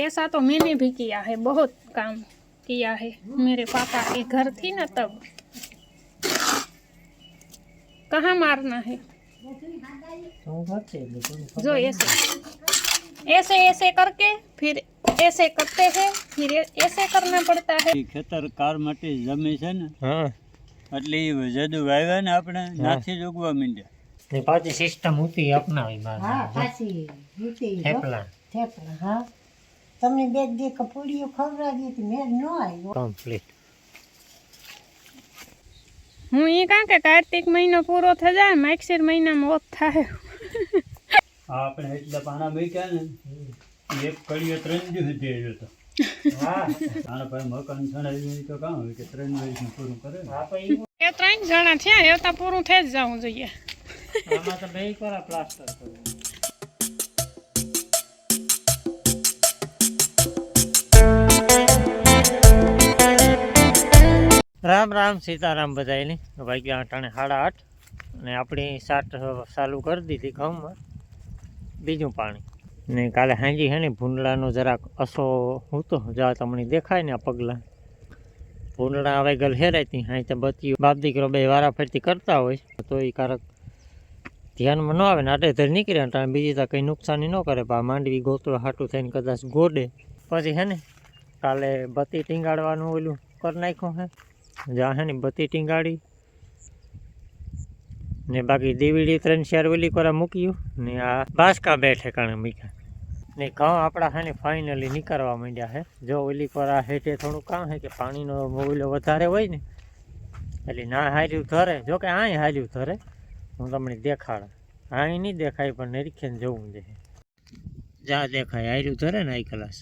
ऐसा तो मैंने भी किया है बहुत काम किया है मेरे पापा के घर थी ना तब कहाँ मारना है હું કરતી એટલે તું ખબર जो ऐसे ऐसे ऐसे करके फिर ऐसे करते हैं फिर ऐसे करना पड़ता है ઈ ખેતર કાર માટે જમી છે ને હા એટલે ઈ જદુ વાવ્યા ને આપણે નાથી જ ઉગવા માંડ્યા ને પાછી સિસ્ટમ હતી અપનાવી હા મારે પાછી મૂકી હો. થેપલા થેપલા હા તમને બે દી કપૂડીઓ ખવડાવી હતી મેળ ન આવ્યો. કમ્પ્લીટ હું એ કાં કે કાર્તિક મહિનો પૂરો થઈ જાય માક્ષીર મહિનામાં ઓત થાય. આપણે એટલા પાણા મૂક્યા ને એક કડીએ ત્રણ દિવસ દે આવ્યો હા. આના પાસે મકાન સણાવી તો કામ હોય કે ત્રણ વર્ષનું પૂરું કરે? ને. હા પછી એ ત્રણ જણા થયા એ તો પૂરું થઈ જ જવું જોઈએ. આમાં તો બે વાર પ્લાસ્ટર કરવું. રામ રામ સીતારામ બધાયની. વાગ્યા અટાણે સાડા આઠ અને આપણી સાટ ચાલુ કરી દીધી ઘઉંમાં. બીજું પાણી. ને કાલે હાંજી હે ને ભૂંડલાનો જરાક અસો હતો, જા તમને દેખાય ને આ પગલાં. ભૂંડલા હવે ગલ હેરાયતી, હાઈ તો બત્તી બાપ દીકરો બે વારા ફરતી કરતા હોય તો એ કારક ધ્યાનમાં ન આવે ને આટે ધર નીકળે અટાણે બીજી તો કંઈ નુકસાની ન કરે પા માંડવી ગોતવા હાટું થઈને કદાચ ગોડે. પછી હે ને કાલે બત્તી ટીંગાડવાનું ઓલું કરી નાખ્યું હે. જ્યાં ને બત્તી ટીંગાડી. ને બાકી દીવીડી ત્રણ ચાર ઓલી કોરા મૂક્યું ને આ બાસકા બે ઠેકાણે મૂક્યા. ને ઘઉં આપણા હેને ફાઇનલી નીકળવા માંડ્યા હે. જો ઓલી કોરા હેઠે થોડું કામ હે કે પાણીનો ઓલો વધારે હોય ને, એટલે ના હાર્યું ધરે. જો કે આય હાર્યું ધરે. હું તમને દેખાડ. આય નહીં દેખાય, પણ નિરીક્ષણ જવું છે જ્યાં દેખાય, હાર્યું ધરે ને આઈ ક્લાસ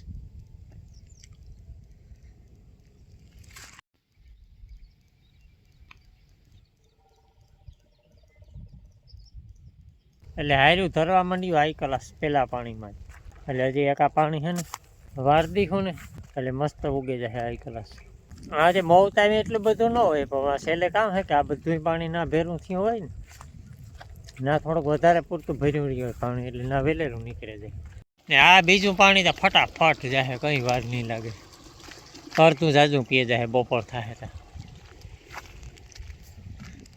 એટલે હાર્યું ધરવા માંડ્યું આઈ કલાસ પેલા પાણીમાં એટલે હજી એક પાણી છે ને, વાર દીખું ને, એટલે મસ્ત ઉગે જાય આઈ કલાસ આજે મોવ ટાઈમ એટલું બધું ન હોય, પણ છેલ્લે કામ છે કે આ બધું પાણી ના ભેરું થયું હોય ને, ના થોડુંક વધારે પૂરતું ભર્યું રહ્યું હોય પાણી, એટલે ના વેલેલું નીકળે જાય. ને આ બીજું પાણી તો ફટાફટ જાય, કંઈ વાર નહીં લાગે. અડધું જાજુ પીએ જાય, બપોર થાય તો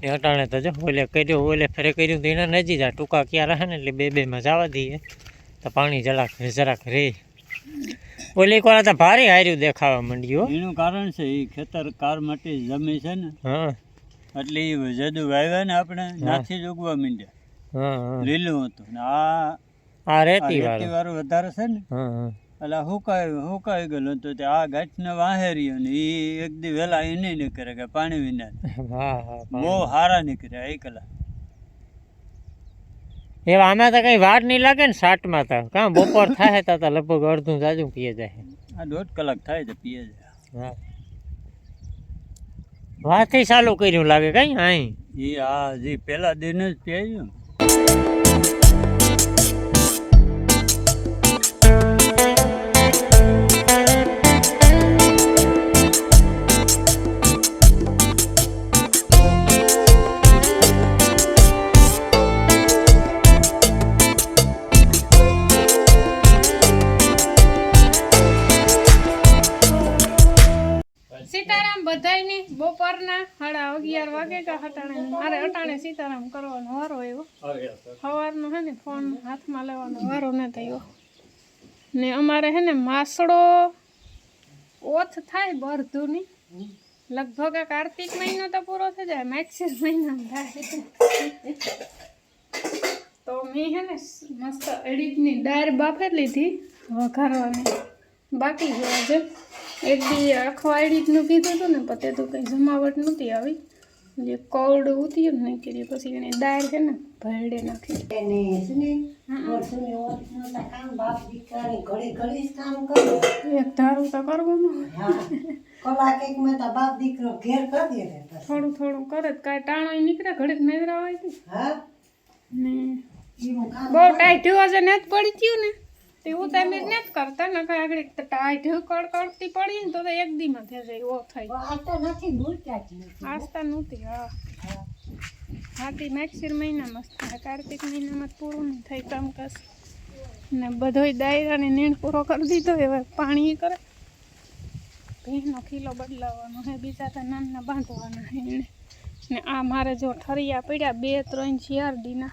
એ અટાણે તો જો ઓલે કર્યું ઓલે ફેરે કર્યું તો એના નજી જાય ટૂંકા ક્યાં રહે ને એટલે બે બેમાં જવા દઈએ. તો પાણી જરાક જરાક રે. ઓલી એક વાર તો ભારે હાર્યું દેખાવા માંડ્યું એનું કારણ છે એ ખેતર કાર માટે જમી છે ને. હા. એટલે એ જદુ વાવ્યા ને આપણે નાથી જ ઉગવા માંડ્યા. લીલું હતું ને આ આ રેતી વાળું. વાળું વધારે છે ને. હા હા. એટલે હુકાય હુકાઈ ગયેલું તો તે આ ગાંઠને વાહે રહ્યો ને એ એક દી વહેલા એ નહીં નીકળે કે પાણી વિના. બહુ નીકળ્યા એ કલા એવા આમાં તો કઈ વાર નહીં લાગે ને સાટમાં તો. કાં બપોર થાય તો લગભગ અડધું જાજુ પીએ જાય. આ દોઢ કલાક થાય તો પીએ જાય. હા. વાથી ચાલુ કર્યું લાગે કઈ અહીં? એ આ જે પેલા દિન જ પીએ સીતારામ બધાયની બપોરના સાડા અગિયાર વાગે કે હટાણે મારે અટાણે સીતારામ કરવાનો વારો આવ્યો. સવારનો હે ને ફોન હાથમાં લેવાનો વારો ન થયો. ને અમારે હે ને માસડો ઓથ થાય બરધુની. લગભગ આ કાર્તિક મહિનો તો પૂરો થઈ જાય માગશીર મહિનામાં થાય. તો મેં હે ને મસ્ત અડીદની દાળ બાફી લીધી વઘારવાની. બાકી છે આજે એક બી આખો અડીદનું કીધું હતું ને પતે તો કંઈ જમાવટ નહોતી આવી. જે કોવડું ઉતર્યું ને કરી પછી એને દાળ છે ને ભરડે નાખી. એને છે ને એક ધારું તો કરવાનું થોડું થોડું કરે કાંઈ ટાણો નીકળે ઘડીક હોય ને બહુ ટાઈટ હશે ને જ પડી ગયું ને. તે હું તમે જ નથી કરતા ને કાંઈ આગળ તો ટાઈટ કડ કરતી પડી ને તો એક દીમાં થઈ જાય એવો થાય આસ્તા નથી ભૂલતા જ નથી. આસ્તા નહોતી હા. હાથી મેક્સિર મહિનામાં થાય કાર્તિક મહિનામાં પૂરું નહીં થાય કશ ને બધોય દાયરાને નીણ પૂરો કરી દીધો હવે પાણી કરે. ભીનો ખીલો બદલાવાનો હે બીજા તો નાના બાંધવાના હે ને આ મારે જો ઠરિયા પડ્યા બે ત્રણ ચાર દીના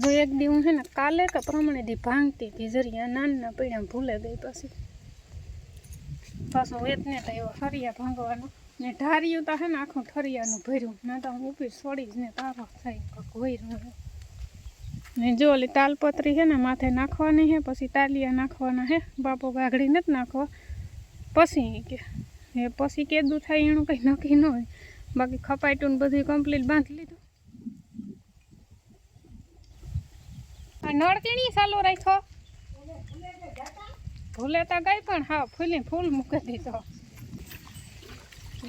જો એક દી હું છે ને કાલે કે પ્રમાણે દી ભાંગતી હતી, જરિયા નાના પડ્યા ભૂલે ગઈ પછી. પાછો વેતને તો એવો ઠરિયા ભાંગવાનો. ને ઢાર્યું તો છે ને આખું ઠરિયાનું ભર્યું. ના તો હું ઉપી છોડી જ ને તારો થાય કોઈ ને જો ઓલી તાલપત્રી છે ને માથે નાખવાની છે પછી તાલિયા નાખવાના હે, બાપો ગાઘડી નથી નાખવા. પછી કે એ પછી કેદું થાય એનું કંઈ નક્કી ન હોય. બાકી ખપાટું બધું કમ્પ્લીટ બાંધી લીધું. આ નળ કેણી ચાલુ રાખ્યો? ભૂલે તો ગઈ પણ હા, ફૂલી ફૂલ મૂકી દીધો.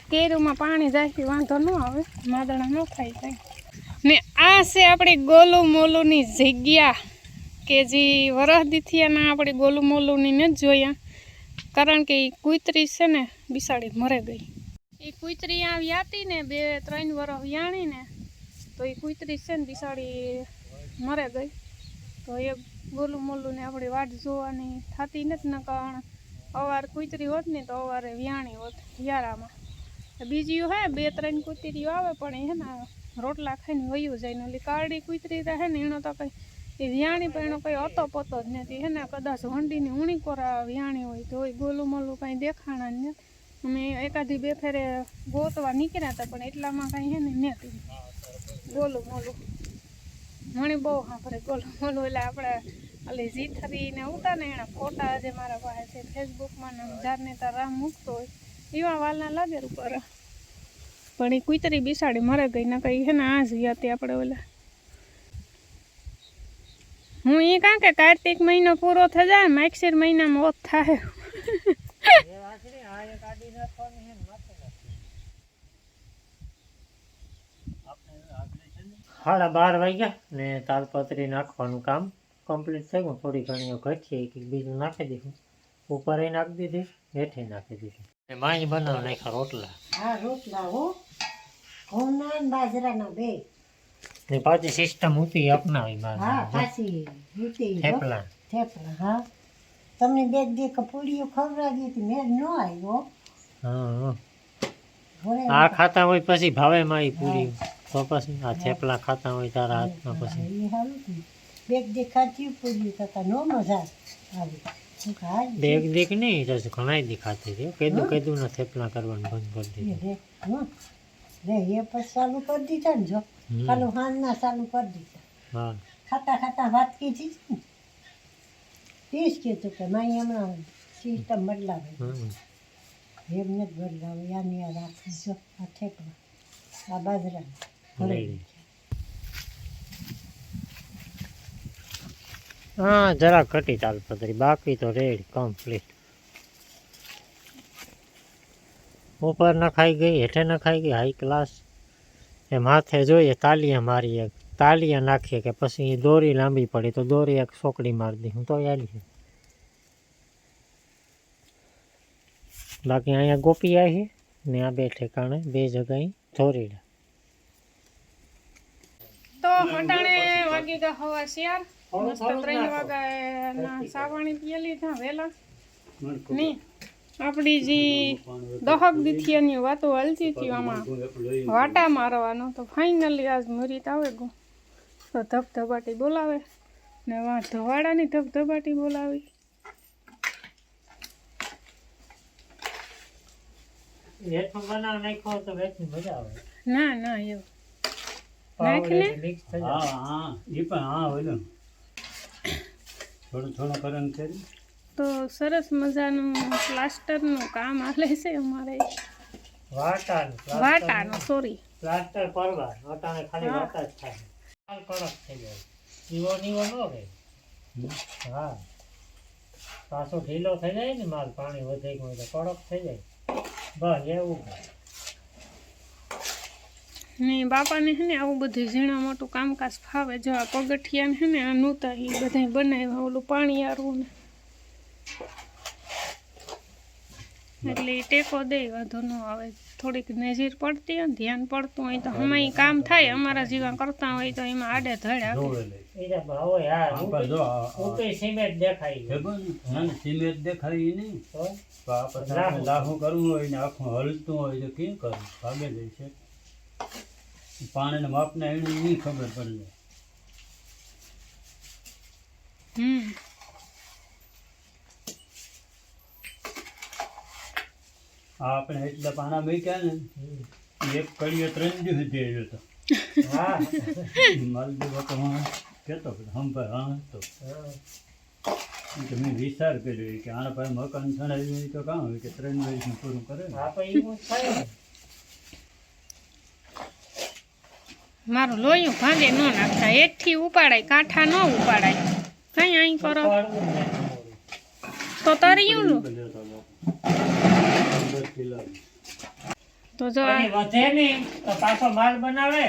કેરુમાં પાણી જાય વાંધો ન આવે, માદણા ન થાય જાય ને આ છે આપણી ગોલુ મોલુની જગ્યા, કે જે વરસ દીથિયાના આપણે ગોલુ મોલુની જ જોયા, કારણ કે એ કુતરી છે ને, બિસાડી મરે ગઈ. એ કુતરી આવી હતી ને બે ત્રણ વરસ વ્યાણીને તો એ કુતરી છે ને, બિસાડી મરે ગઈ. તો એ ગોલું મોલું ને આપણી વાટ જોવાની થતી નથી ને કારણ અવાર કુતરી હોત ને તો અવારે વ્યાણી હોત વ્યારામાં. બીજી હે, બે ત્રણ કુતરીઓ આવે પણ એ ને રોટલા ખાઈને વયું જાય ને ઓલી કાળી કુતરી રહે ને એનો તો કંઈ એ વ્યાણી પણ એનો કંઈ અતો પતો જ નથી. હે ને કદાચ વંડીની ઉણી કોરા વ્યાણી હોય તો ગોલું મોલું કાંઈ દેખાણા જ નથી. અમે એકાદી બે ફેરે ગોતવા નીકળ્યા હતા પણ એટલામાં કાંઈ હે ને નથી ગોલું મોલું. મને બહુ સાંભળે. બોલો બોલો, એટલે આપણે એટલે જીથરી ને ઉતા ને એના ફોટા આજે મારા પાસે છે. ફેસબુકમાં ને જારને તાર રામ મૂકતો હોય. એવા વાલના લાગે ઉપર પણ એ કુતરી બિસાડી મરે ગઈ ને કઈ હે ને આ જ હતી આપણે ઓલા. હું એ કાં કે કાર્તિક મહિનો પૂરો થઈ જાય માક્ષીર મહિનામાં ઓત થાય. સાડા બાર વાગ્યા ને તાલપત્રી નાખવાનું કામ કમ્પ્લીટ થઈ ગયું થોડી ઘણી ઘટી કે બીજું નાખી દીધું ઉપર નાખી દીધી હેઠે નાખી દીધી. ને માઈ બનાવ નાખ્યા રોટલા. હા રોટલા હો. ઘઉંના બાજરાના બે. ને પાછી સિસ્ટમ ઉતી અપનાવી હા પાછી ઉતી થેપલા. થેપલા હા. તમને બે દે પૂડીઓ ખવડાવી હતી. મેં ન આવ્યો હા હા. આ ખાતા હોય પછી ભાવે માં પૂરી. તો પછી આ થેપલા ખાતા હોય તારા હાથમાં પછી. બેગ સારું થયું. બે દે ખાતી પૂડી થતા નો મજા આવી. બેગ દેખ દેખ નહીં તો ઘણા દેખાતી હતી કીધું કીધું ને થેપલા કરવાનું બંધ કરી દીધું. રે એ પછી ચાલુ કરી દીધા ને જો. કાલું હાંજના ચાલુ કરી દીધા. હા. ખાતા ખાતા વાત કીધી ને. પીસ કીધું કે માઈ હમણાં સિસ્ટમ બદલાવે. એમને જ બદલાવે આની આ રાખી જો આ થેપલા આ બાજરા લે. હા, જરા ઘટી તાલપત્રી બાકી તો રેડ કમ્પ્લીટ ઉપર નખાઈ ગઈ, હેઠે નખાઈ ગઈ હાઈ ક્લાસ એ માથે જોઈએ તાલિયા મારી એક. તાલિયા નાખીએ કે પછી ઈ દોરી લાંબી પડી, તો દોરી એક સોકડી મારી દી. હું તો યાદ છે. બાકી અહીંયા ગોપી આવી ને આ બે ઠેકાણે, બે જગ્યાએ ધોરી તો અટાણે વાગી ગયા હવા શિયાર મસ્ત ત્રણ વાગ્યા સાવાણી પીએ લીધા વહેલા નહીં આપણી જે દહક દીથિયાની વાતો હાલતી હતી આમાં વાટા મારવાનો તો ફાઇનલી આજ મુરીત આવે ગો. તો ધબધબાટી બોલાવે ને વા ધવાડાની ધબધબાટી બોલાવી. ના ના એવું હા હા. એ પણ હા ઓલું થોડું થોડું કરન કરી. તો સરસ મજાનું પ્લાસ્ટરનું કામ હાલે છે અમારે. વાટાનું વાટાનું સોરી પ્લાસ્ટર કરવા અટાણે ખાલી વાટા જ થાય. કડક થઈ જાય. નીવો નીવો ન રહે હા. પાછો ઢીલો થઈ જાય ને માલ પાણી વધે તો કડક થઈ જાય. બસ એવું ને બાપાને છે ને આવું બધું ઝીણા મોટું કામકાજ ફાવે. જો આ પગથિયા છે ને આ નહોતા એ બધા બનાવ્યા ઓલું પાણી આરવું ને. એટલે એ ટેકો દે વાંધો ન આવે. થોડીક નજીર પડતી હોય ધ્યાન પડતું હોય તો હમાય કામ થાય અમારા જેવા કરતા હોય તો એમાં આડે ધડ આવે સિમેન્ટ દેખાય નહીં. લાહું કરવું હોય ને આખું હલતું હોય તો કેમ કરવું? ભાગે જાય છે. પાણીના માપને એને નહીં ખબર પડે. હમ. આ આપણે એટલા પાણા મૂક્યા ને એક કડીએ ત્રણ દિવસ જઈ હતો હા. માલદેવ તો હું કહેતો હમ ભાઈ હા તો. મેં વિચાર કર્યો કે આના પાસે મકાન સણાવી તો કામ હોય કે ત્રણ વર્ષનું પૂરું કરે હા થાય ને મારું લોહી ભાંગે ન નાખતા. એકથી ઉપાડાય કાંઠા ન ઉપાડાય. કઈ અહીં કરો. તો તરિયું લો તો જો વધે નહીં. તો પાછો માલ બનાવે.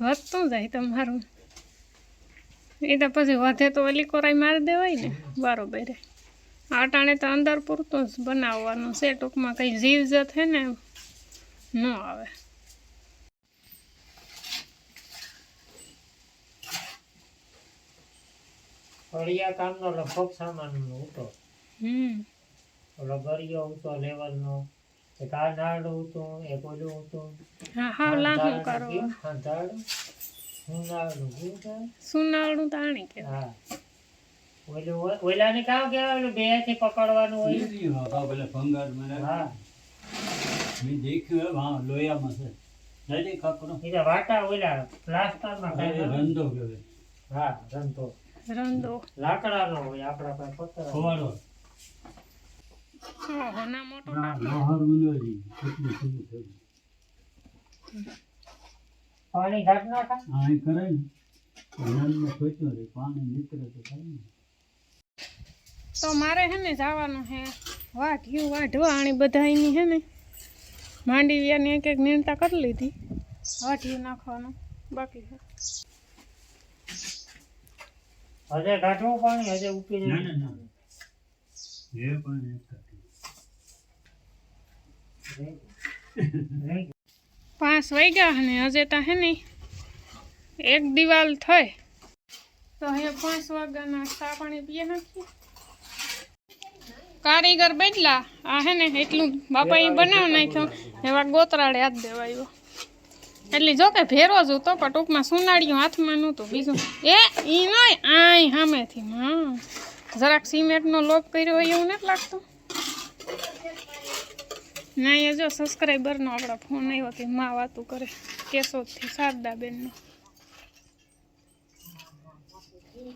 વધતું જાય તમારું. એ તો પછી વધે તો ઓલી કોરાઈ મારી દેવાય ને બરોબર. આટાણે તો અંદર પૂરતું જ બનાવવાનું છે. ટૂંકમાં કંઈ જીવ હે ને ન આવે. ફળિયા કામનો લગભગ સામાન હતો હમ. ઓલો ગરિયો હતો લેવલનો એક આ નાડું હતું એક ઓલું હતું હા હા લાહું કરો હા હું નાડું શું સુનાળું તાણી કે. હા. ઓલું ઓલાને કામ કહેવાય ઓલું બેથી પકડવાનું હોય. ઈ હા, હા, ભલે ભંગાર મને હા. મેં દેખ્યું એમ, હા લોયામાં છે. નથી કાકરો એ વાટા ઓલા પ્લાસ્ટરમાં એ કાંઈ રંધો કહેવાય હા રંધો રંદો લાકડાનો હોય આપણા પાસે પથ્થર ખવાડો. ઓહો મોટો ના, લોહાર ઉલોજી કેટલું સુંદર થયું. પાણી ઘાટ નાખા કરે ને. તો નળમાં પાણી નીકળે તો થાય ને. તો મારે હે ને જવાનું હે. વાઢ્યું વાઢવા આણી બધા એની હે ને. માંડીવિયાની એક એક નિર્ણતા કરી લીધી. વાઢ્યું નાખવાનું બાકી છે હજે ઘાટવું પાણી હજે ઉપી ના ના ના. એ પણ કાઢી. પાંચ વાગ્યા અને હજે તા હે ને એક દિવાલ થઈ. તો હે પાંચ વાગ્યાના ચા પાણી પીએ નાખીએ. કારીગર બદલા. આ હે ને, એટલું બાપાએ બનાવ નાખ્યો. એવા ગોતરાડે હાથ દેવાયો એટલે જો કે ભેરો જ હતો, પણ ટૂંકમાં સુનાળિયું હાથમાં નહોતું. બીજું એ ઈ નહીં આય સામેથી. હા. જરાક સિમેન્ટનો લોક કર્યો હોય એવું નથી લાગતું. ના એ જો સબસ્ક્રાઈબરનો આપણો ફોન આવ્યો કે માં વાતું કરે. કેશોદથી શારદાબેનનો.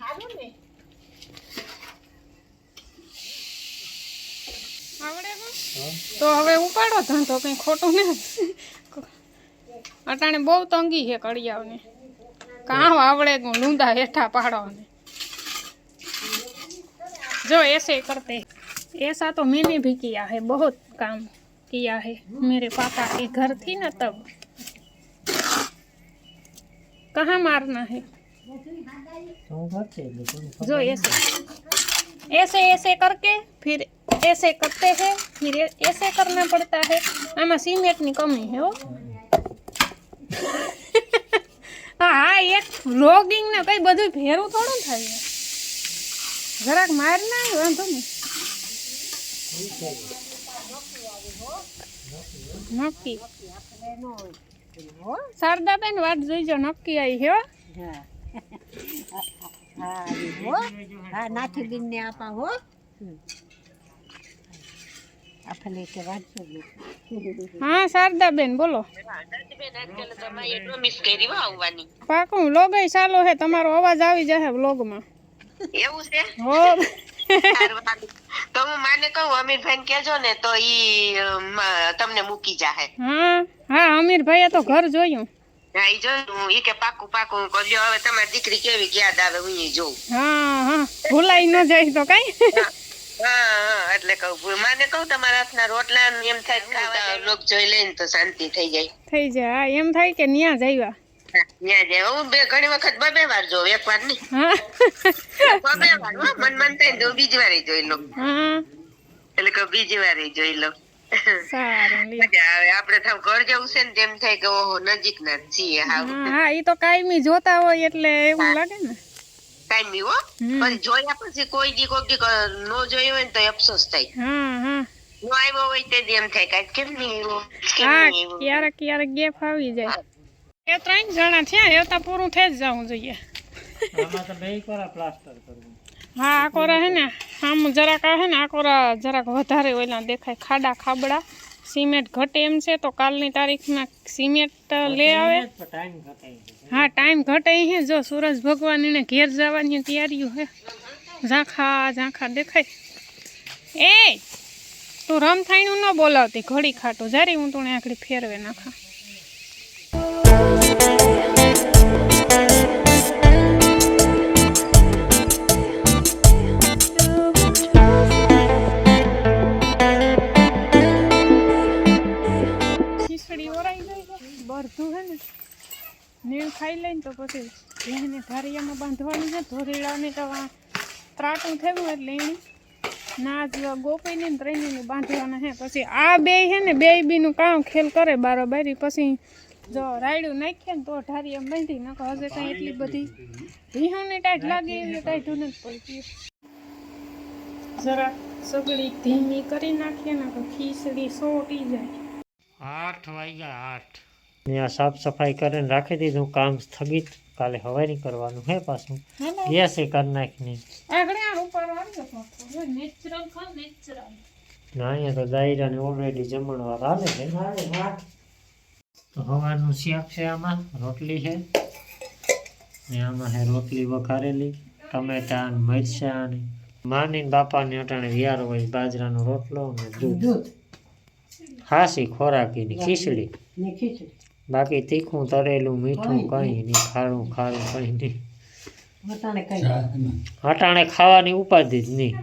આવડે હું તો હવે ઉપાડો ધંધો કંઈ ખોટું ને અટાણે બહુ તંગી છે કડિયાઓને કાં આવડે હું લૂંદા હેઠા પાડવાને जो ऐसे करते ऐसा तो मैंने भी किया है बहुत काम किया है मेरे पापा के घर थी ना तब कहाँ मारना है હું ઘટે એટલે થોડું जो ऐसे ऐसे ऐसे करके फिर ऐसे करते हैं फिर ऐ- ऐसे करना पड़ता है આમાં સિમેન્ટની કમી છે હો હા હા એક વ્લોગિંગ ને કઈ બધું ભેરું થોડું થાય છે. જરાક માર ના આવે વાંધો નહીં નક્કી શારદાબેન વાત જોઈજો નક્કી આવી હો હા હા એ હો હા નાથી બીનને આપા હો આપણે કે વાંચો હા શારદાબેન બોલો. પાકું લોગઈ ચાલો હે તમારો અવાજ આવી જશે વ્લોગમાં એવું છે? હો. તો હું માને કહું અમીરભાઈ કેજો ને તો ઈ તમને મૂકી જાહે. હા હા અમીરભાઈએ તો ઘર જોયું. હા ઈ જોયું. ઈ કે પાકું પાકું કરજો હવે તમારી દીકરી કેવી યાદ આવે હું ઈ જોઉં. હા હા. ભૂલાઈ ન જાય તો કઈ. હા એટલે કહું. માને કહું તમારા હાથના રોટલા એમ થાય ખાવા લોક જોઈ લઈને તો શાંતિ થઈ જાય. થઈ જાય. હા એમ થાય કે ન્યા જ આવ્યા. ત્યાં જાય હું બે ઘણી વખત બબે વાર જોઉં એક વાર નહીં. બબે વાર હો મન મન થાય ને તો બીજી વાર જોઈ લઉં. એટલે કે બીજી વાર જોઈ લઉં. સારું મજા આવે. આપણે થાવ ઘર જવું છે ને તેમ થાય કે ઓહો નજીક ના છીએ હા હા એ તો કાયમી જોતા હોય એટલે એવું લાગે ને. કાંઈ હો. હમ. પછી જોયા પછી કોઈ દી કોઈ દી નો જોયો હોય ને તો અફસોસ થાય. હા હા નો આવ્યો હોય તે દી એમ થાય કાંઈ કેમ નહીં આવ્યો? કેમ હા નહીં આવ્યો? ક્યારેક ક્યારેક ગેપ આવી જાય. એ ત્રણ જણા થયા એ તો પૂરું થઈ જ જવું જોઈએ. આમાં તો બે કોરા પ્લાસ્ટર કરવું. હા આકોરા હે ને આમ જરાક હે ને આકોરા જરાક વધારે ઓલા દેખાય ખાડા ખાબડા. સિમેન્ટ ઘટે એમ છે તો કાલની તારીખમાં સિમેન્ટ લે આવે. હા ટાઈમ ઘટે હે જો. સૂરજ ભગવાન એને ઘેર જવાની તૈયારીઓ હે ઝાંખા ઝાંખા દેખાય. એ તું રમથાઈનું ન બોલાવતી ઘડી ખાટું. જારી હું તું આખડી ફેરવે નાખા. નીણ ખાઈ લઈને તો પછી એને ધારિયામાં બાંધવાની છે, ધોરીડાને તો ત્રાટું થયું એટલે એની નાજ ગોપીને ને ત્રણેયને બાંધવાના હે પછી આ બે હે ને, બે બીનું કામ ખેલ કરે બારોબારી પછી જો રાયડું નાખીએ ને તો ઢારિયા બાંધી નકો હજે કાંઈ એટલી બધી ભીહોને ટાઈટ લાગે એટલે ટાઈટ નથી પડતી. જરા સગડી ધીમી કરી નાખીએ ને તો ખીચડી સોટી જાય. આઠ વાગ્યા, આઠ. ત્યાં સાફ સફાઈ કરીને રાખી દીધું. કામ સ્થગિત. કાલે હવારી કરવાનું હે પાછું. ગેસ એ કરી નાખીને. ના અહીંયા તો દાયરાને ઓલરેડી જમણવાર હાલે છે. તો હવાનું શાક છે આમાં. રોટલી છે. ને આમાં છે રોટલી વઘારેલી. ટમેટા ને મરચા ને. માની ને બાપાને અટાણે વિયારો હોય બાજરાનો રોટલો ને દૂધ. દૂધ. ખાસી ખોરાકીની ખીચડી. ખીચડી. બાકી તીખું તરેલું મીઠું કંઈ નહીં. ખારું ખારું કંઈ નહીં. હટાણે અટાણે ખાવાની ઉપાધિ જ નહીં.